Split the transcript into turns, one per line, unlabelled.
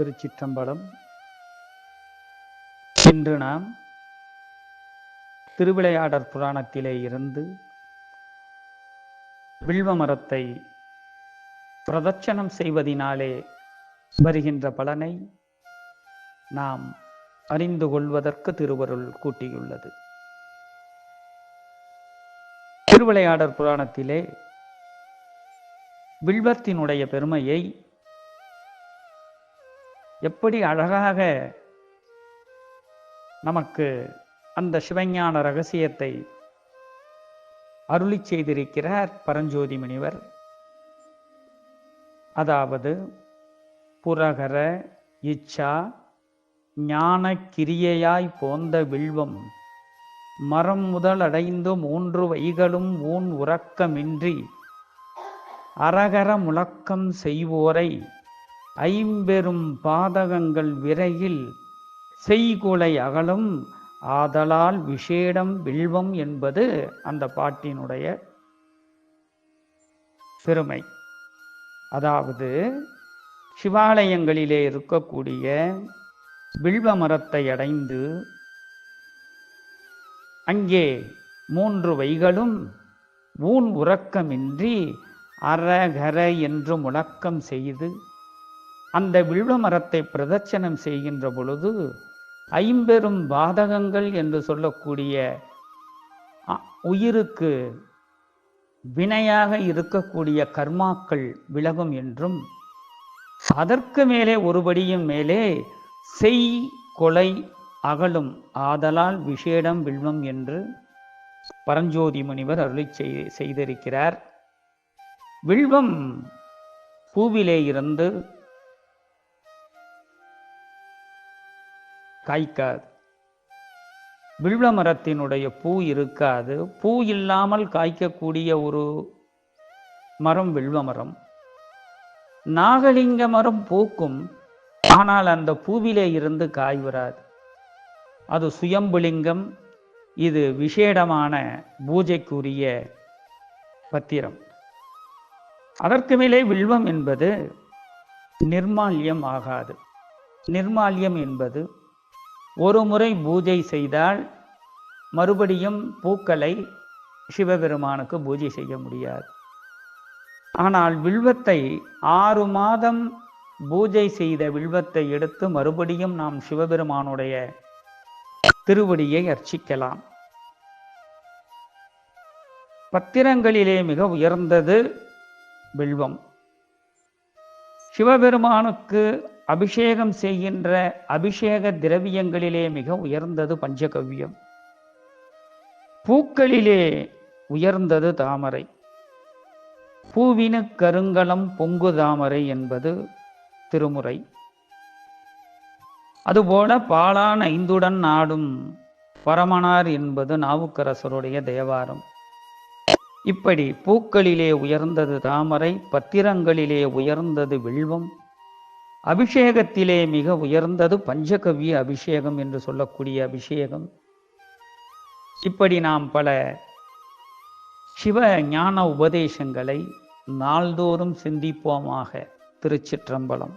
திருச்சிற்றம்பலம். இன்று நாம் திருவிளையாடற் புராணத்திலே இருந்து வில்வ மரத்தை பிரதட்சணம் செய்வதினாலே வருகின்ற பலனை நாம் அறிந்து கொள்வதற்கு திருவருள் கூட்டியுள்ளது. திருவிளையாடற் புராணத்திலே வில்வத்தினுடைய பெருமையை எப்படி அழகாக நமக்கு அந்த சிவஞான ரகசியத்தை அருளி செய்திருக்கிறார் பரஞ்சோதி முனிவர். அதாவது புரகர இச்சா ஞான கிரியையாய் போந்த வில்வம் மரம் முதல் அடைந்து மூன்று வைகளும் ஊன் உறக்கமின்றி அரகர முழக்கம் செய்வோரை ஐம்பெரும் பாதகங்கள் விரையில் செய்குலை அகலும். ஆதலால் விஷேடம் வில்வம் என்பது அந்த பாட்டினுடைய பெருமை. அதாவது சிவாலயங்களிலே இருக்கக்கூடிய வில்வ மரத்தை அடைந்து அங்கே மூன்று வைகளும் ஊன் உறக்கமின்றி அரகர என்று முழக்கம் செய்து அந்த வில்வ மரத்தை பிரதட்சணம் செய்கின்ற பொழுது ஐம்பெரும் பாதகங்கள் என்று சொல்லக்கூடிய உயிருக்கு வினையாக இருக்கக்கூடிய கர்மாக்கள் விலகும் என்றும் அதற்கு மேலே ஒருபடியும் மேலே செய் கொலை அகலும் ஆதலால் விஷேடம் வில்வம் என்று பரஞ்சோதி முனிவர் அருளை செய்திருக்கிறார். வில்வம் பூவிலே இருந்து காய்க்காது. வில்வ மரத்தினுடைய பூ இருக்காது. பூ இல்லாமல் காய்க்கக்கூடிய ஒரு மரம் வில்வ மரம். நாகலிங்க மரம் பூக்கும். ஆனால் அந்த பூவிலே இருந்து காய் வராது. அது சுயம்புலிங்கம். இது விசேடமான பூஜைக்குரிய பத்திரம். அதற்கு மேலே வில்வம் என்பது நிர்மால்யம் ஆகாது. நிர்மால்யம் என்பது ஒரு முறை பூஜை செய்தால் மறுபடியும் பூக்களை சிவபெருமானுக்கு பூஜை செய்ய முடியாது. ஆனால் வில்வத்தை ஆறு மாதம் பூஜை செய்த வில்வத்தை எடுத்து மறுபடியும் நாம் சிவபெருமானுடைய திருவடியை அர்ச்சிக்கலாம். பத்திரங்களிலே மிக உயர்ந்தது வில்வம். சிவபெருமானுக்கு அபிஷேகம் செய்கின்ற அபிஷேக திரவியங்களிலே மிக உயர்ந்தது பஞ்சகவ்யம் பூக்களிலே உயர்ந்தது தாமரை. பூவினு கருங்கலம் பொங்கு தாமரை என்பது திருமுறை. அதுபோல பாலான் ஐந்துடன் நாடும் பரமனார் என்பது நாவுக்கரசருடைய தேவாரம். இப்படி பூக்களிலே உயர்ந்தது தாமரை பத்திரங்களிலே உயர்ந்தது வில்வம் அபிஷேகத்திலே மிக உயர்ந்தது பஞ்சகவ்ய அபிஷேகம் என்று சொல்லக்கூடிய அபிஷேகம். இப்படி நாம் பல சிவ ஞான உபதேசங்களை நாள்தோறும் சிந்திப்போமாக திருச்சிற்றம்பலம்.